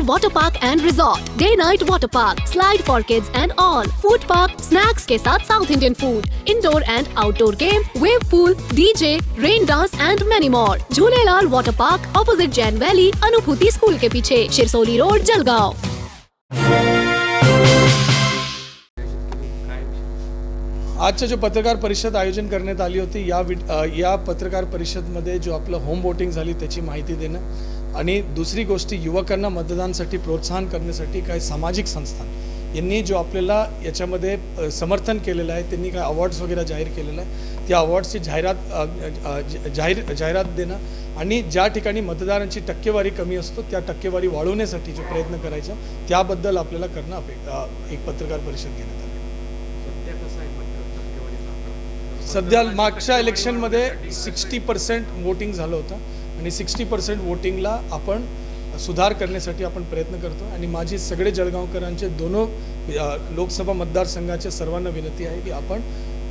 Jhulelal Water Park and Resort, Day Night Water Park, Slide for Kids and all, Food Park, Snacks के साथ South Indian food, Indoor and Outdoor game, Wave pool, DJ, Rain dance and many more. Jhulelal Water Park, opposite Jain Valley, Anubhuti school के पीछे, Shirsoli road, Jalgaon. आजचं जो पत्रकार परिषद आयोजन करण्यात आली होती या विड या पत्रकार परिषदमध्ये जो आपलं होम वोटिंग झाली त्याची माहिती देणं आणि दुसरी गोष्ट युवकांना मतदानासाठी प्रोत्साहन करण्यासाठी काही सामाजिक संस्था यांनी जो आपल्याला याच्यामध्ये समर्थन केलेलं आहे त्यांनी काय अवॉर्ड्स वगैरे जाहीर केलेलं आहे त्या अवॉर्ड्सची जाहिरात जाहीर जाहिरात देणं आणि ज्या ठिकाणी मतदारांची टक्केवारी कमी असतो त्या टक्केवारी वाढवण्यासाठी जो प्रयत्न करायचा त्याबद्दल आपल्याला करणं अपे एक पत्रकार परिषद घेण्यात आली. सध्या मागच्या इलेक्शनमध्ये सिक्स्टी पर्सेंट वोटिंग झालं होतं. आणि सिक्स्टी पर्सेंट वोटिंगला आपण सुधार करण्यासाठी आपण प्रयत्न करतो. आणि माझी सगळे जळगावकरांचे दोनो लोकसभा मतदारसंघाच्या सर्वांना विनंती आहे की आपण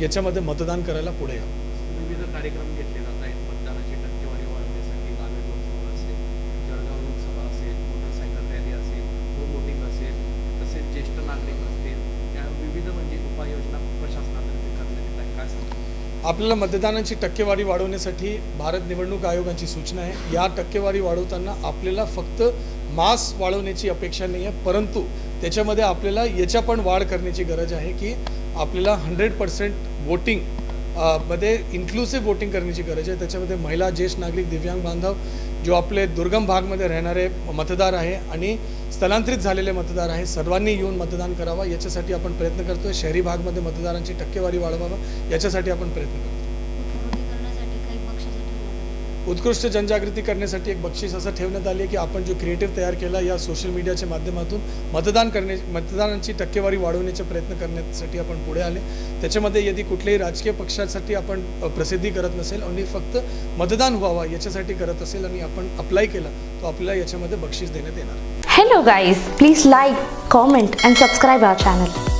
याच्यामध्ये मतदान करायला पुढे या. विविध कार्यक्रम घेतले जातात आहेत मतदानाची टक्केवारी वाढवण्यासाठी नांदेड लोकसभा असेल जळगाव लोकसभा असेल मोटरसायकल रॅली असेल होम वोटिंग असेल तसेच ज्येष्ठ नागरिक असतील या विविध म्हणजे उपाययोजना प्रशासनातर्फे करण्यात येत आहे काय सांगता आपल्याला मतदानाची टक्केवारी वाढवण्यासाठी भारत निवडणूक आयोगाची सूचना आहे. या टक्केवारी वाढवताना आपल्याला फक्त मास वाढवण्याची अपेक्षा नाही आहे परंतु त्याच्यामध्ये आपल्याला याच्या पण वाढ करण्याची गरज आहे की आपल्याला हंड्रेड पर्सेंट वोटिंगमध्ये इन्क्लुसिव्ह वोटिंग करण्याची गरज आहे. त्याच्यामध्ये महिला ज्येष्ठ नागरिक दिव्यांग बांधव जो आपले दुर्गम भागमध्ये राहणारे मतदार आहे आणि स्थलांतरित झालेले मतदार आहे सर्वांनी येऊन मतदान करावा. याच्यासाठी आपण प्रयत्न करतोय. शहरी भागमध्ये मतदारांची टक्केवारी वाढवावा. याच्यासाठी आपण प्रयत्न करतो विरोधी करण्यासाठी काही बक्षिसं ठेवण्यात आली. उत्कृष्ट जनजागृती करण्यासाठी एक बक्षीस असं ठेवण्यात आली की आपण जो क्रिएटिव्ह तयार केला या सोशल मीडियाच्या माध्यमातून मतदान करणे मतदानाची टक्केवारी वाढवण्याचा प्रयत्न करण्यासाठी आपण पुढे आले त्याच्यामध्ये यदि कुठल्याही राजकीय पक्षासाठी आपण प्रसिद्धी करत नसेल आणि फक्त मतदान व्हावा याच्यासाठी करत असेल आणि आपण अप्लाय केला तो आपल्याला याच्यामध्ये बक्षीस देण्यात येणार hello guys please like comment and subscribe our channel.